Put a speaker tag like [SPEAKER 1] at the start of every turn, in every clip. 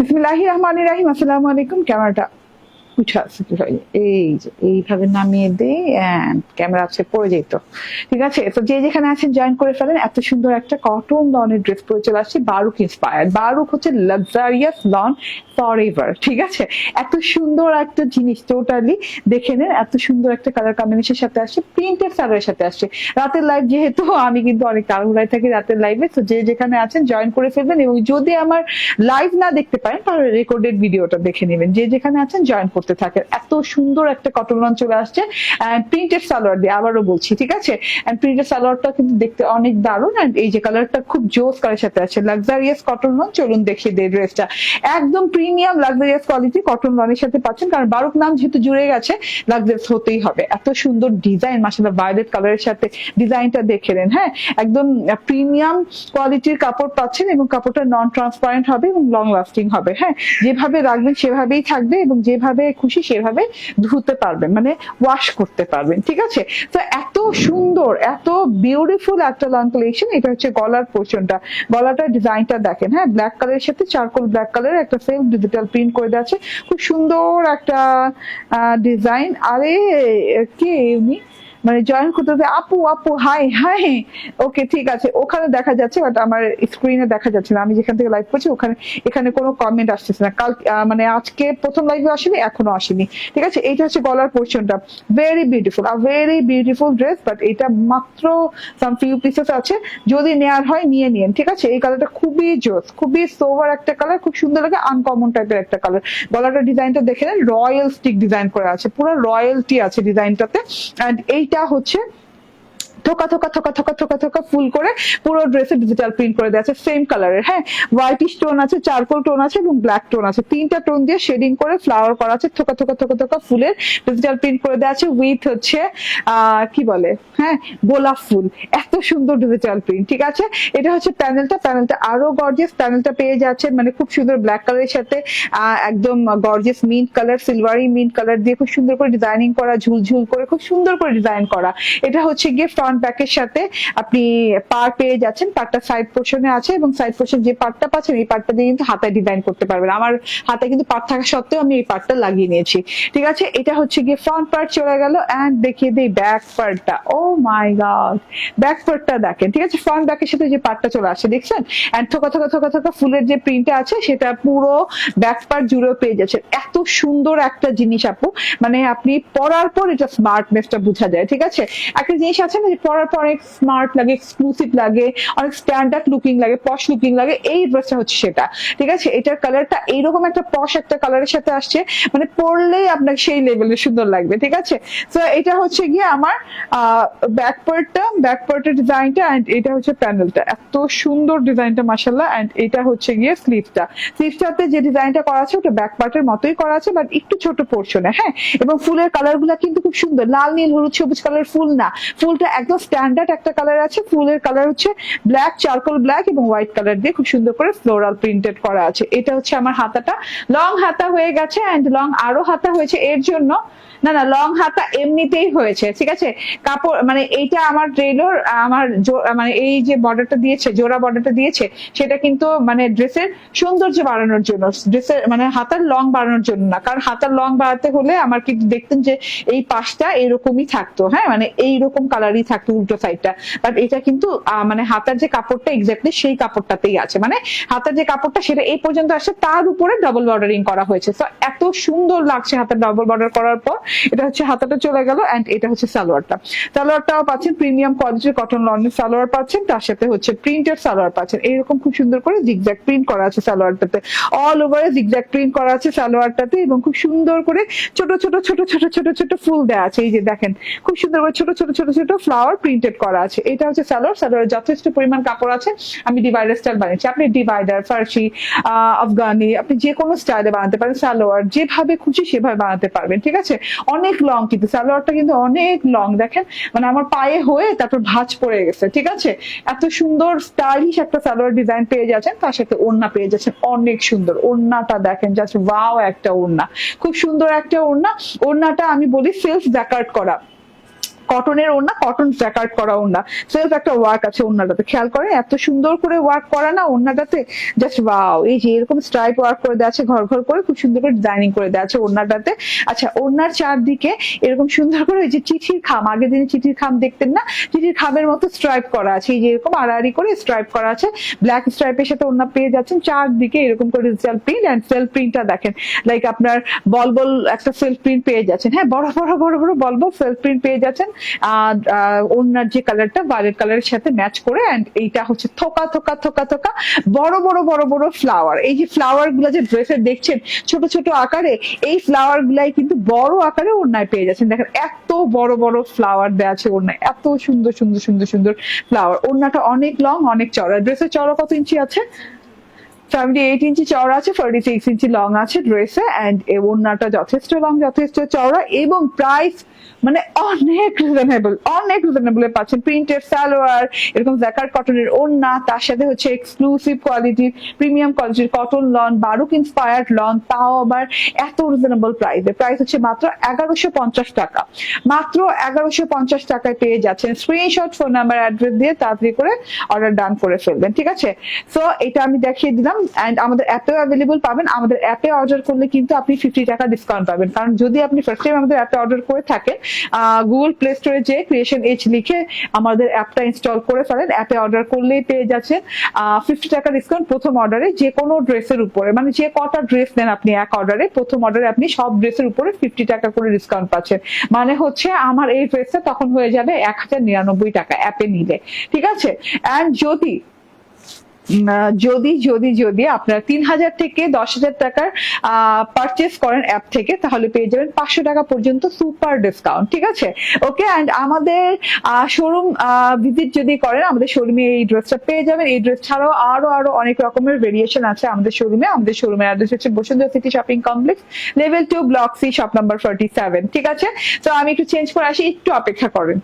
[SPEAKER 1] বিসমিল্লাহির রহমানির রাহিম। আসসালামু আলাইকুম ক্যামেরাটা যে, এইভাবে নামিয়ে দেই ক্যামেরা আছে, পড়ে যেত ঠিক আছে? তো যে যেখানে আছেন জয়েন করে ফেলেন। এত সুন্দর একটা কটন লনের ড্রেস পরে চলে আসছে বারুক ইন্সপায়ার্ড বারুক হচ্ছে লাক্সারিয়াস লন ফর ঠিক আছে? এত সুন্দর একটা জিনিস টোটালি দেখে নেন, এত সুন্দর একটা কালার সাথে আসছে সালোয়ারের সাথে আসছে। রাতের লাইভ যেহেতু, আমি কিন্তু অনেক তাড়াহুড়ায় থাকি রাতের লাইভে তো যে যেখানে আছেন জয়েন করে ফেলবেন এবং যদি আমার লাইভ না দেখতে পারেন, তাহলে রেকর্ডেড ভিডিওটা দেখে নেবেন। যে যেখানে আছেন জয়েন করতে থাকেন এত সুন্দর একটা কটন লন চলে আসছে অ্যান্ড প্রিন্টেড সালোয়ার দিয়ে আবারও বলছি, ঠিক আছে? অ্যান্ড প্রিন্টেড সালোয়ারটা কিন্তু দেখতে অনেক দারুণ অ্যান্ড এই যে কালারটা খুব জোস কালার সাথে আছে লাক্সারিয়াস কটন লন চলুন দেখিয়ে দেয় ড্রেসটা একদম প্রিমিয়াম লাক্সারিয়াস কোয়ালিটি কটন লনের সাথে পাচ্ছেন, কারণ বারুক নাম যেহেতু জুড়ে গেছে লাক্সারিয়াস হতেই হবে। এত সুন্দর ডিজাইন মাসালা ভায়োলেট কালারের সাথে ডিজাইনটা দেখে নেন হ্যাঁ? একদম প্রিমিয়াম কোয়ালিটির কাপড় পাচ্ছেন এবং কাপড়টা নন ট্রান্সপারেন্ট হবে এবং লং লাস্টিং হবে হ্যাঁ? যেভাবে রাখবেন সেভাবেই থাকবে এবং যেভাবে খুশি সেভাবে ধুতে পারবেন মানে ওয়াশ করতে পারবেন, ঠিক আছে? তো এত সুন্দর, এত বিউটিফুল একটা লং কালেকশন এটা হচ্ছে গলার পোর্শনটা গলাটার ডিজাইনটা দেখেন হ্যাঁ? ব্ল্যাক কালারের সাথে চারকোল ব্ল্যাক কালার একটা সেলফ ডিজিটাল প্রিন্ট করে দেওয়া আছে। খুব সুন্দর একটা ডিজাইন আরে কে উনি? মানে জয়েন করতে আপু আপু হাই হাই ওকে, ঠিক আছে, ওখানে দেখা যাচ্ছে বাট আমার স্ক্রিনে দেখা যাচ্ছে না। আমি যেখান থেকে লাইভ করছি, ওখানে, এখানে কোনো কমেন্ট আসতেছে না। কাল মানে আজকে প্রথম লাইভে আসেনি, এখনও আসেনি। ঠিক আছে, এইটা হচ্ছে গলার পোর্শনটা ভেরি বিউটিফুল আর ভেরি বিউটিফুল ড্রেস বাট এটা মাত্র সাম ফিউ পিসেস আছে। যদি নেয়ার হয়, নিয়ে নিন ঠিক আছে? এই কালারটা খুবই জোস, খুবই সোভার একটা কালার খুব সুন্দর লাগে আনকমন টাইপের একটা কালার গলাটার ডিজাইনটা দেখে নেন রয়্যাল স্টিক ডিজাইন করা আছে, পুরো রয়্যালটি আছে ডিজাইনটাতে অ্যান্ড এইটা হচ্ছে থোকা থোকা থোকা থোকা থোকা থোকা ফুল করে পুরো ড্রেসে ডিজিটাল প্রিন্ট করে দেওয়া আছে সেম কালারের হ্যাঁ হোয়াইট টোন আছে চারকোল টোন আছে এবং ব্ল্যাক টোন আছে। তিনটা টোন দিয়ে শেডিং করে ফ্লাওয়ার করা আছে, থোকা থোকা থোকা থোকা ফুলের ডিজিটাল প্রিন্ট করে দেওয়া আছে উইথ হচ্ছে কি বলে? হ্যাঁ গোলাপ ফুল। এত সুন্দর ডিজিটাল প্রিন্ট ঠিক আছে? এটা হচ্ছে প্যানেলটা প্যানেলটা আরও গর্জিয়াস প্যানেলটা পেয়ে যাচ্ছে মানে খুব সুন্দর ব্ল্যাক কালারের সাথে একদম gorgeous mint colour silvery mint colour দিয়ে খুব সুন্দর করে ডিজাইনিং করা, ঝুলঝুল করে, খুব সুন্দর করে ডিজাইন করা। এটা হচ্ছে গিয়ে ফ্রন্ট ব্যাকের সাথে আপনি পার পেয়ে যাচ্ছেন সাইড পোর্শনে আছে এবং সাইড পোর্শন যে পার্টটা পাচ্ছেন, এই দিয়ে কিন্তু ডিজাইন করতে পারবেন। আমার হাতে কিন্তু পার্ট থাকা সত্ত্বেও আমি এই লাগিয়ে নিয়েছি। ঠিক আছে? এটা হচ্ছে গিয়ে ফ্রন্ট পার্ট চলে গেল অ্যান্ড দেখিয়ে দিই ব্যাক পার্টটা ও মাই গড ব্যাক পার্টটা দেখেন। ঠিক আছে? ফ্রন্ট ব্যাকের সাথে যে পার্টটা চলে দেখছেন? অ্যান্ড থোকা থোকা থোকা ফুলের যে প্রিন্টটা আছে, সেটা পুরো ব্যাক পার্ট জুড়েও পেয়ে যাচ্ছেন। এত সুন্দর একটা জিনিস আপু। মানে আপনি পরার পর এটা স্মার্টনেসটা বোঝা যায়। ঠিক আছে? একটা জিনিস আছে না যে পরার পর অনেক স্মার্ট লাগে এক্সক্লুসিভ লাগে, অনেক স্ট্যান্ডার্ড লুকিং লাগে পশ লুকিং লাগে, এই ড্রেসটা হচ্ছে সেটা। ঠিক আছে? এটার কালারটা এইরকম একটা পশ একটা কালারের সাথে আসছে মানে পরলেই আপনাকে সেই লেভেলের সুন্দর লাগবে, ঠিক আছে? তো এটা হচ্ছে গিয়ে আমার ব্যাক পার্টটা ব্যাক পার্টের ডিজাইনটা অ্যান্ড এটা হচ্ছে প্যানেলটা এত সুন্দর ডিজাইনটা মাসাল্লাহ অ্যান্ড এটা হচ্ছে গিয়ে স্লিভটা স্লিভটাতে যে ডিজাইনটা করা আছে, ওটা ব্যাক পার্টের মতোই করা আছে বাট একটু ছোট পোর্শনে হ্যাঁ? এবং ফুলের কালারগুলা কিন্তু খুব সুন্দর। লাল, নীল, হলুদ, সবুজ কালার ফুল না। ফুলটা একদম স্ট্যান্ডার্ড একটা কালার আছে। ফুলের কালার হচ্ছে ব্ল্যাক চারকোল ব্ল্যাক এবং হোয়াইট কালার দিয়ে খুব সুন্দর করে ফ্লোরাল প্রিন্টেড করা আছে। এটা হচ্ছে আমার হাতাটা। লং হাতা হয়ে গেছে অ্যান্ড লং আরও হাতা হয়েছে। এর জন্য, না না লং হাতা এমনিতেই হয়েছে, ঠিক আছে? কাপড় মানে এইটা আমার ট্রেলর আমার মানে এই যে বর্ডারটা দিয়েছে, জোড়া বর্ডারটা দিয়েছে, সেটা কিন্তু মানে ড্রেসের সৌন্দর্য বাড়ানোর জন্য ড্রেসের মানে হাতার লং বাড়ানোর জন্য না। কারণ হাতার লং বাড়াতে হলে আমার কিন্তু দেখতেন যে এই পাশটা এরকমই থাকতো হ্যাঁ? মানে এইরকম কালারই থাকতো। উল্টো সাইডটা বাট এটা কিন্তু মানে হাতার যে কাপড়টা এক্স্যাক্টলি সেই কাপড়টাতেই আছে। মানে হাতার যে কাপড়টা সেটা এই পর্যন্ত আসে, তার উপরে ডাবল বর্ডারিং করা হয়েছে। তো এত সুন্দর লাগছে হাতার ডাবল বর্ডার করার পর। এটা হচ্ছে হাতাটা চলে গেল অ্যান্ড এটা হচ্ছে সালোয়ারটা। সালোয়ারটাও পাচ্ছেন প্রিমিয়াম কোয়ালিটির কটন লনের সালোয়ার পাচ্ছেন, তার সাথে হচ্ছে প্রিন্টেড সালোয়ার পাচ্ছেন। এইরকম খুব সুন্দর করে জিগজ্যাগ প্রিন্ট করা আছে সালোয়ারটাতে। অল ওভারে জিগজ্যাগ প্রিন্ট করা আছে সালোয়ারটাতে এবং খুব সুন্দর করে ছোট ছোট ছোট ছোট ছোট ছোট ফুল দেওয়া আছে। এই যে দেখেন, খুব সুন্দর করে ছোট ছোট ছোট ছোট ফ্লাওয়ার প্রিন্টেড করা আছে। এটা হচ্ছে সালোয়ার সালোয়ার যথেষ্ট পরিমাণ কাপড় আছে। আমি ডিভাইডার স্টাইল বানিয়েছি। আপনি ডিভাইডার ফার্সি আফগানি আপনি যে কোনো স্টাইলে বানাতে পারেন, সালোয়ার, যেভাবে খুশি সেভাবে বানাতে পারবেন, ঠিক আছে? অনেক লং কিন্তু, সালোয়ারটা কিন্তু অনেক লং দেখেন? মানে আমার পায়ে হয়ে তারপর ভাঁজ পড়ে গেছে, ঠিক আছে? এত সুন্দর স্টাইলিশ একটা সালোয়ার ডিজাইন পেয়ে যাচ্ছেন, তার সাথে ওড়না পেয়ে যাচ্ছেন, অনেক সুন্দর। ওড়নাটা দেখেন জাস্ট ওয়াও একটা ওড়না। খুব সুন্দর একটা ওড়না। ওড়নাটা আমি বলি সেলফ জাকার্ট করা। কটনের ওড়না কটন জ্যাকার্ড করা ওড়না। সেলফ একটা ওয়ার্ক আছে ওড়নাটাতে। খেয়াল করে এত সুন্দর করে ওয়ার্ক করা না ওড়নাটাতে জাস্ট ওয়াও এই যে এরকম স্ট্রাইপ ওয়ার্ক করে দেওয়া আছে, ঘর ঘর করে, খুব সুন্দর করে ডিজাইনিং করে দেওয়া আছে ওড়নাটাতে। আচ্ছা ওড়নার চারদিকে এরকম সুন্দর করে ওই যে চিঠির খাম, আগের দিনে চিঠির খাম দেখতেন না? চিঠির খামের মতো স্ট্রাইপ করা আছে। এই যে এরকম আড়াআড়ি করে স্ট্রাইপ করা আছে। ব্ল্যাক স্ট্রাইপের সাথে ওড়না পেয়ে যাচ্ছেন। চারদিকে এরকম করে ডিজিটাল প্রিন্ট অ্যান্ড সেলফ প্রিন্টটা দেখেন। লাইক আপনার বল বল একটা সেলফ প্রিন্ট পেয়ে যাচ্ছেন। হ্যাঁ বড় বড় বড় বড় বল বল সেলফ প্রিন্ট পেয়ে যাচ্ছেন। ওড়নার যে কালারটা ভায়োলেট কালারের সাথে ম্যাচ করে অ্যান্ড এইটা হচ্ছে থোকা থোকা থোকা থোকা, বড় বড় বড় বড় ফ্লাওয়ার এই যে ফ্লাওয়ারগুলো যে ড্রেসে দেখছেন, ছোট ছোট আকারে, এই ফ্লাওয়ার গুলাই কিন্তু বড় আকারে ওড়নায় পেয়ে যাচ্ছেন। দেখেন, এত বড় বড় ফ্লাওয়ার দেওয়া আছে ওড়নায়। এত সুন্দর সুন্দর সুন্দর সুন্দর ফ্লাওয়ার ওড়নাটা অনেক লং অনেক চড়া ড্রেসের চড়া কত ইঞ্চি আছে? সেভেন্টি এইট ইঞ্চি চওড়া আছে ফর্টি সিক্স ইঞ্চি লং আছে ড্রেসে অ্যান্ড এই ওড়নাটা যথেষ্ট লং যথেষ্ট চওড়া এবং প্রাইস মানে অনেক রিজনেবল অনেক রিজনেবল পাচ্ছেন। প্রিন্টেড সালোয়ার, এরকম জ্যাকার কটনের ওড়না তার সাথে হচ্ছে এক্সক্লুসিভ কোয়ালিটির প্রিমিয়াম কোয়ালিটির cotton lawn baroque inspired lawn তাও আবার এত রিজনেবল প্রাইসে প্রাইস হচ্ছে মাত্র এগারোশো পঞ্চাশ টাকা। মাত্র এগারোশো পঞ্চাশ টাকায় পেয়ে যাচ্ছেন। স্ক্রিনশট ফোন নাম্বার অ্যাড্রেস দিয়ে তাড়াতাড়ি করে অর্ডার ডান করে ফেলবেন, ঠিক আছে? সো এটা আমি দেখিয়ে দিলাম। অ্যান্ড আমাদের অ্যাপেও অ্যাভেলেবল পাবেন। আমাদের অ্যাপে অর্ডার করলে কিন্তু আপনি ফিফটি টাকা ডিসকাউন্ট পাবেন। কারণ যদি আপনি ফার্স্ট টাইম আমাদের অ্যাপে অর্ডার করে থাকেন গুগল প্লে স্টোরে যে ক্রিয়েশন এইচ লিখে আমাদের অ্যাপটা ইনস্টল করে ফেলেন অ্যাপে অর্ডার করলেই পেয়ে যাচ্ছেন। ফিফটি টাকা ডিসকাউন্ট প্রথম অর্ডারে যে কোনো ড্রেসের উপরে মানে যে কটা ড্রেস নেন আপনি এক অর্ডারে প্রথম অর্ডারে আপনি সব ড্রেসের উপরে ফিফটি টাকা করে ডিসকাউন্ট পাচ্ছেন। মানে হচ্ছে আমার এই ড্রেসটা তখন হয়ে যাবে এক হাজার নিরানব্বই টাকা অ্যাপে নিলে। ঠিক আছে? অ্যান্ড যদি যদি যদি যদি আপনারা তিন হাজার থেকে দশ হাজার টাকার পারচেস করেন অ্যাপ থেকে, তাহলে পেয়ে যাবেন পাঁচশো টাকা পর্যন্ত সুপার ডিসকাউন্ট ঠিক আছে? ওকে অ্যান্ড আমাদের শোরুম ভিজিট যদি করেন, আমাদের শোরুমে এই ড্রেসটা পেয়ে যাবেন। এই ড্রেস ছাড়াও আরও আরও অনেক রকমের ভেরিয়েশন আছে আমাদের শোরুমে আমাদের শোরুমের অ্যাড্রেস হচ্ছে Bashundhara city shopping complex level two block C shop number forty seven ঠিক আছে? তো আমি একটু চেঞ্জ করে আসি, একটু অপেক্ষা করেন।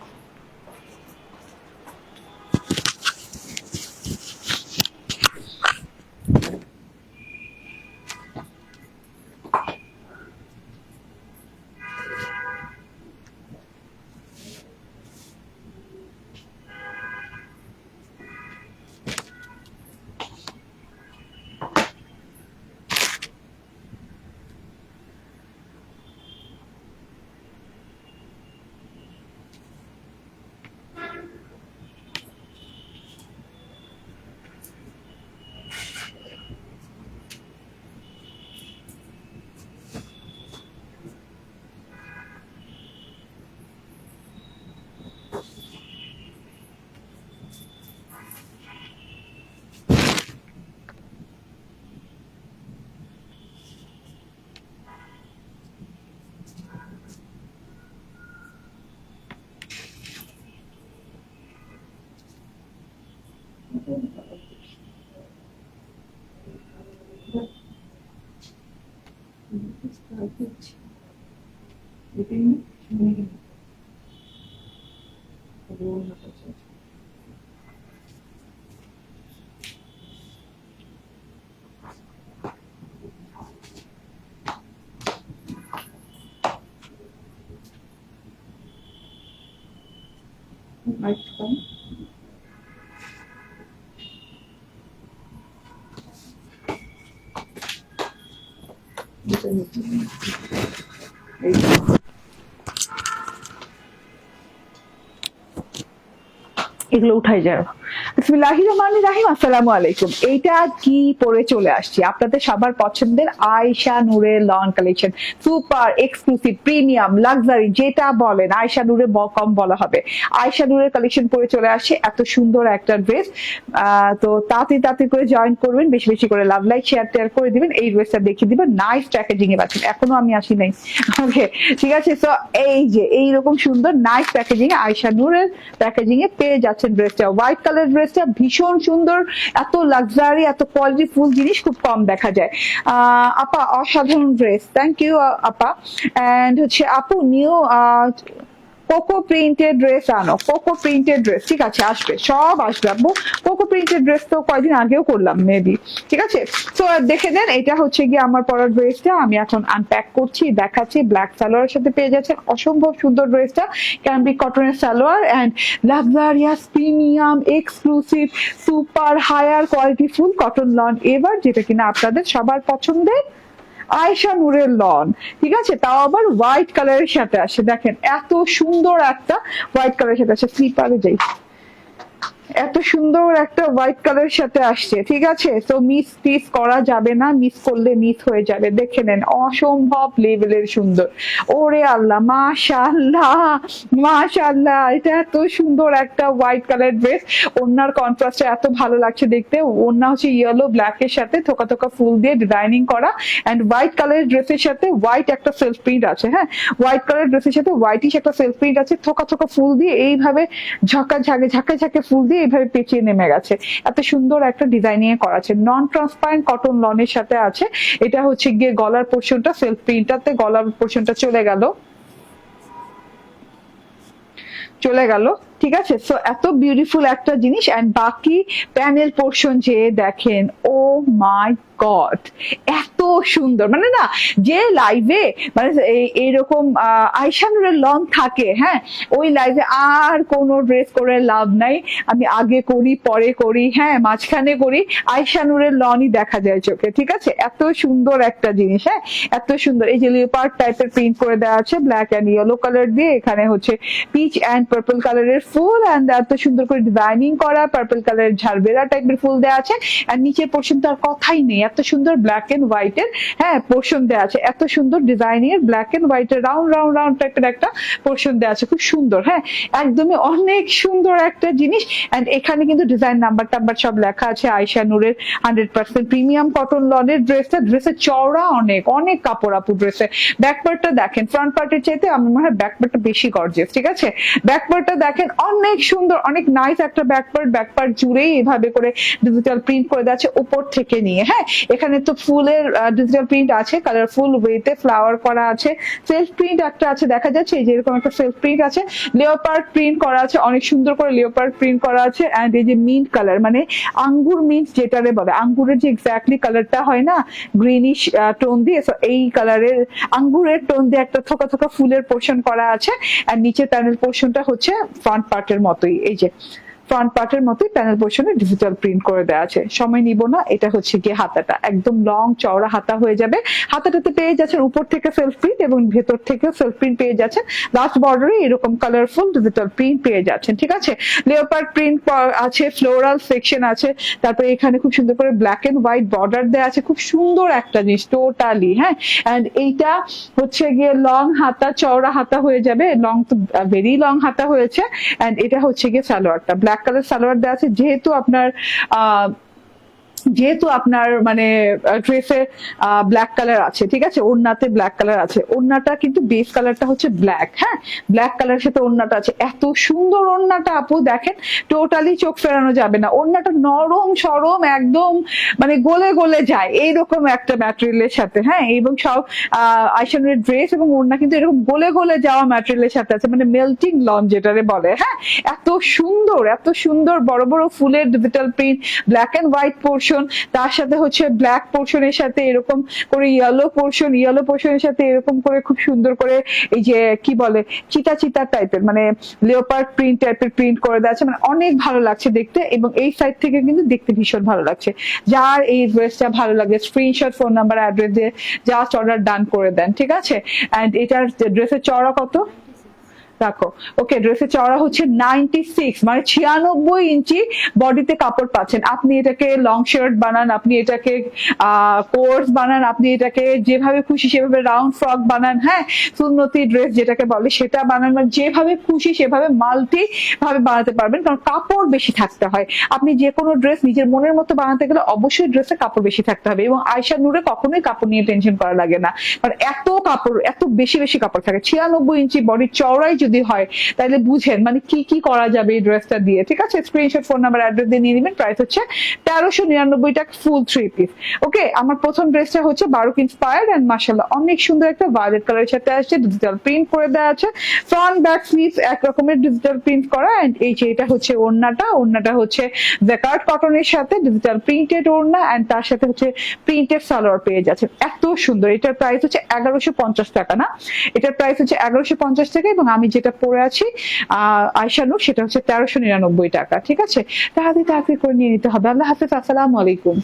[SPEAKER 1] 그렇지. 200명? 100명. 어려운 나가지. 맛있어? এগুলো উঠাই যায় বিসমিল্লাহি আসসালামু আলাইকুম। এইটা কি পরে চলে আসছি। আপনাদের সবার পছন্দের আয়শা নূরের lawn collection super exclusive premium luxury যেটা বলেন, আয়শা নূরের ব- কম বলা হবে। আয়শা নূরের কালেকশন পরে চলে আসছে এত সুন্দর একটা ড্রেস তো তাড়াতাড়ি তাড়াতাড়ি করে জয়েন করবেন, বেশি বেশি করে লাভ লাইক শেয়ার টেয়ার করে দিবেন, এই ড্রেসটা দেখিয়ে দিবেন নাইস প্যাকেজিং এ পাচ্ছেন। এখনও আমি আসি নাই। ওকে ঠিক আছে সো এই যে, এইরকম সুন্দর নাইস প্যাকেজিং এ আয়শা নূরের প্যাকেজিং এ পেয়ে যাচ্ছেন ড্রেসটা হোয়াইট কালার ড্রেসটা ভীষণ সুন্দর, এত লাক্সারি এত কোয়ালিটি ফুল জিনিস খুব কম দেখা যায়। আপা, অসাধারণ ড্রেস থ্যাংক ইউ আপা। অ্যান্ড হচ্ছে আপু নিউ কোকো প্রিন্টেড ড্রেস আনো কোকো প্রিন্টেড ড্রেস ঠিক আছে, আসবে, সব আসবে আপু কোকো প্রিন্টেড ড্রেস তো কয়দিন আগেও করলাম মেবি ঠিক আছে? তো দেখে নেন, এটা হচ্ছে গিয়ে আমার পরার ড্রেসটা আমি এখন আনপ্যাক করছি, দেখাচ্ছি ব্ল্যাক সালোয়ারের সাথে পেয়ে যাচ্ছেন, অসম্ভব সুন্দর ড্রেসটা ক্যাম্বি কটনের salwar and luxurious premium exclusive super higher quality full cotton lawn এবার যেটা কিনা আপনাদের সবার পছন্দের আয়শা নূরের লন। ঠিক আছে? তাও আবার হোয়াইট কালারের সাথে আসে। দেখেন, এত সুন্দর একটা হোয়াইট কালারের সাথে আসে। স্লিপারে যাই। এত সুন্দর একটা হোয়াইট কালারের সাথে আসছে, ঠিক আছে? তো মিস টিস করা যাবে না মিস করলে মিস হয়ে যাবে। দেখে নেন, অসম্ভব লেভেলের সুন্দর। ওরে আল্লাহ মাশাল্লাহ মাশাল্লাহ এটা এত সুন্দর একটা হোয়াইট কালার ড্রেস ওনার কন্ট্রাস্টে এত ভালো লাগছে দেখতে। ওনা হচ্ছে ইয়েলো ব্ল্যাক এর সাথে থোকা থোকা ফুল দিয়ে ডিজাইনিং করা। এন্ড হোয়াইট কালারের ড্রেসের সাথে হোয়াইট একটা সেলফ প্রিন্ট আছে হ্যাঁ? হোয়াইট কালার ড্রেসের সাথে হোয়াইটিশ একটা সেলফ প্রিন্ট আছে। থোকা থোকা ফুল দিয়ে এইভাবে ঝাঁকা ঝাঁকে ঝাঁকে ঝাঁকে ফুল দিয়ে এইভাবে পেঁচিয়ে নেমে গেছে। এত সুন্দর একটা ডিজাইনিং করা আছে। নন ট্রান্সপারেন্ট কটন লনের সাথে আছে। এটা হচ্ছে গিয়ে গলার পোর্শনটা সেলফ প্রিন্টারতে গলার পোর্শনটা চলে গেল। চলে গেল। ঠিক আছে? সো এত বিউটিফুল একটা জিনিস এন্ড বাকি প্যানেল পোর্শন যে দেখেন ও মাই গড এত সুন্দর। মানে না, যে লাইভে মানে এই- এইরকম আইশানুরের লং থাকে হ্যাঁ? ওই লাইভে আর কোনো ড্রেস করে লাভ নাই। আমি আগে করি, পরে করি হ্যাঁ? মাঝখানে করি আইশানুরের লনই দেখা যায় চোখে, ঠিক আছে? এত সুন্দর একটা জিনিস হ্যাঁ? এত সুন্দর। এই যে লিওপার্ড টাইপের প্রিন্ট করে দেওয়া আছে ব্ল্যাক অ্যান্ড ইয়েলো কালার দিয়ে, এখানে হচ্ছে পিচ অ্যান্ড পার্পল কালারের ফুল অ্যান্ড এত সুন্দর করে ডিজাইনিং করা পার্পল কালারের ঝাড়বেরা টাইপের ফুল দেওয়া আছে আর নিচের পোর্শন তো আর কথাই নেই, এত সুন্দর ব্ল্যাক এন্ড হোয়াইট এর হ্যাঁ পোর্শন দেওয়া আছে, এত সুন্দর ডিজাইনিং এর ব্ল্যাক এন্ড হোয়াইট এর রাউন্ড রাউন্ড রাউন্ড টাইপের একটা পোর্শন দেওয়া আছে, খুব সুন্দর হ্যাঁ একদমই অনেক সুন্দর একটা জিনিস এন্ড এখানে কিন্তু ডিজাইন নাম্বার টাম্বার সব লেখা আছে, আয়শা নূরের হান্ড্রেড পার্সেন্ট প্রিমিয়াম কটন লনের ড্রেসটা ড্রেসের চওড়া অনেক অনেক কাপড় আপু ড্রেসে ব্যাক পার্টটা দেখেন ফ্রন্ট পার্টের চাইতে আমার মনে হয় ব্যাক পার্টটা বেশি গর্জিয়াস ঠিক আছে? ব্যাক পার্টটা দেখেন অনেক সুন্দর, অনেক নাইস একটা ব্যাক পার্ট ব্যাক পার্ট জুড়েই এভাবে করে ডিজিটাল প্রিন্ট করে দেওয়া আছে উপর থেকে নিয়ে। হ্যাঁ এখানে তো ফুলের ডিজিটাল প্রিন্ট আছে কালারফুল ওয়েতে ফ্লাওয়ার করা আছে সেলফ প্রিন্ট একটা আছে, দেখা যাচ্ছে এই যে এরকম একটা সেলফ প্রিন্ট আছে লিওপার্ড প্রিন্ট করা আছে, অনেক সুন্দর করে লিওপার্ড প্রিন্ট করা আছে এন্ড এই যে মিন্ট কালার মানে আঙ্গুর মিন্ট যেটারে বলে, আঙ্গুরের যে এক্স্যাক্টলি কালারটা হয় না গ্রিনিশ টোন দিয়ে এই কালারের আঙ্গুরের টোন দিয়ে একটা থোকা থোকা ফুলের পোর্শন করা আছে আর নিচে প্যানেল পোর্শনটা হচ্ছে ফ্রন্ট পার্টের মতোই। এই যে ফ্রন্ট পার্টের মতোই প্যানেল পোর্শনে ডিজিটাল প্রিন্ট করে দেওয়া আছে। সময় নিব না, এটা হচ্ছে গিয়ে হাতাটা। একদম লং চওড়া হাতা হয়ে যাবে। হাতাটাতে পেয়ে যাচ্ছেন উপর থেকে সেলফ প্রিন্ট এবং ভেতর থেকেও সেলফ প্রিন্ট পেয়ে যাচ্ছেন। লাস্ট বর্ডারে এরকম কালারফুল ডিজিটাল প্রিন্ট পেয়ে যাচ্ছেন, ঠিক আছে? লেওপার্ড প্রিন্ট আছে ফ্লোরাল সেকশন আছে। তারপরে এখানে খুব সুন্দর করে ব্ল্যাক এন্ড হোয়াইট বর্ডার দেওয়া আছে। খুব সুন্দর একটা জিনিস টোটালি হ্যাঁ? এন্ড এইটা হচ্ছে গিয়ে লং হাতা, চওড়া হাতা হয়ে যাবে। লং তো ভেরি লং হাতা হয়েছে। এন্ড এটা হচ্ছে গিয়ে সালোয়ারটা। ব্ল্যাক কালার সালোয়ার দেওয়া আছে যেহেতু আপনার আহ যেহেতু আপনার মানে ড্রেসে ব্ল্যাক কালার আছে, ঠিক আছে? ওড়নাতে ব্ল্যাক কালার আছে। ওড়নাটা কিন্তু বেস কালারটা হচ্ছে ব্ল্যাক হ্যাঁ? ব্ল্যাক কালারের সাথে ওড়নাটা আছে। এত সুন্দর ওড়নাটা আপু, দেখেন টোটালি চোখ ফেরানো যাবে না। ওড়নাটা নরম সরম, একদম মানে গলে গলে যায়, এইরকম একটা ম্যাটেরিয়ালের সাথে হ্যাঁ? এবং সব আইসানের ড্রেস এবং ওড়না কিন্তু এরকম গলে গলে যাওয়া ম্যাটেরিয়ালের সাথে আছে মানে মেল্টিং লন যেটারে বলে হ্যাঁ? এত সুন্দর এত সুন্দর বড় বড় ফুলের digital print black and white portion তার সাথে হচ্ছে ব্ল্যাক পোর্শনের সাথে এরকম করে ইয়েলো পোর্শন ইয়েলো পোর্শনের সাথে এরকম করে খুব সুন্দর করে এই যে কি বলে চিতা চিতা টাইপের মানে লিওপার্ড প্রিন্ট টাইপের প্রিন্ট করে দেওয়া আছে। মানে অনেক ভালো লাগছে দেখতে এবং এই সাইড থেকে কিন্তু দেখতে ভীষণ ভালো লাগছে। যার এই ড্রেসটা ভালো লাগে স্ক্রিনশট ফোন নাম্বার অ্যাড্রেস দিয়ে জাস্ট অর্ডার ডান করে দেন, ঠিক আছে? এন্ড এটার ড্রেসের চড়া কত? রাখো ওকে ড্রেসের চওড়া হচ্ছে নাইনটি সিক্স মানে ছিয়ানব্বই ইঞ্চি বডিতে কাপড় পাচ্ছেন। আপনি এটাকে লং শার্ট বানান, আপনি এটাকে কোর্স বানান, আপনি এটাকে যেভাবে খুশি সেভাবে রাউন্ড ফ্রক বানান হ্যাঁ? সুন্নতি ড্রেস যেটাকে বলে সেটা বানান মানে যেভাবে খুশি সেভাবে মাল্টি ভাবে বানাতে পারবেন, কারণ কাপড় বেশি থাকতে হয়। আপনি যে কোনো ড্রেস নিজের মনের মতো বানাতে গেলে অবশ্যই ড্রেসে কাপড় বেশি থাকতে হবে এবং আয়সা নূরে কখনোই কাপড় নিয়ে টেনশন করা লাগে না। কারণ এত কাপড়, এত বেশি বেশি কাপড় থাকে। ছিয়ানব্বই ইঞ্চি বডির চওড়াই যদি হয়, তাহলে বুঝেন মানে কি কি করা যাবে এই ড্রেসটা দিয়ে, ঠিক আছে? স্ক্রিনশট ফোন নাম্বার অ্যাড্রেস দিয়ে নিয়ে নেবেন প্রাইস হচ্ছে তেরোশো নিরানব্বই টাকা ফুল থ্রি পিস ওকে আমার প্রথম ড্রেসটা হচ্ছে বারোক ইন্সপায়ার্ড অ্যান্ড মাসাল্লাহ অনেক সুন্দর একটা ভায়োলেট কালারের সাথে আসছে ডিজিটাল প্রিন্ট করে দেওয়া আছে। ফ্রন্ট ব্যাক স্লিভস এক রকমের ডিজিটাল প্রিন্ট করা অ্যান্ড এই যে এটা হচ্ছে ওড়নাটা ওড়নাটা হচ্ছে জ্যাকার্ড কটনের সাথে ডিজিটাল প্রিন্টেড ওড়না অ্যান্ড তার সাথে হচ্ছে প্রিন্টেড সালোয়ার পেয়ে যাচ্ছে এত সুন্দর, এটার প্রাইস হচ্ছে এগারোশো পঞ্চাশ টাকা না? এটার প্রাইস হচ্ছে এগারোশো পঞ্চাশ টাকা এবং আমি যেটা পরে আছি আহ আয়শানু সেটা হচ্ছে তেরোশো নিরানব্বই টাকা, ঠিক আছে? তাহলে তাকে করে নিয়ে নিতে হবে। আল্লাহ হাফিজ, আসসালাম আলাইকুম।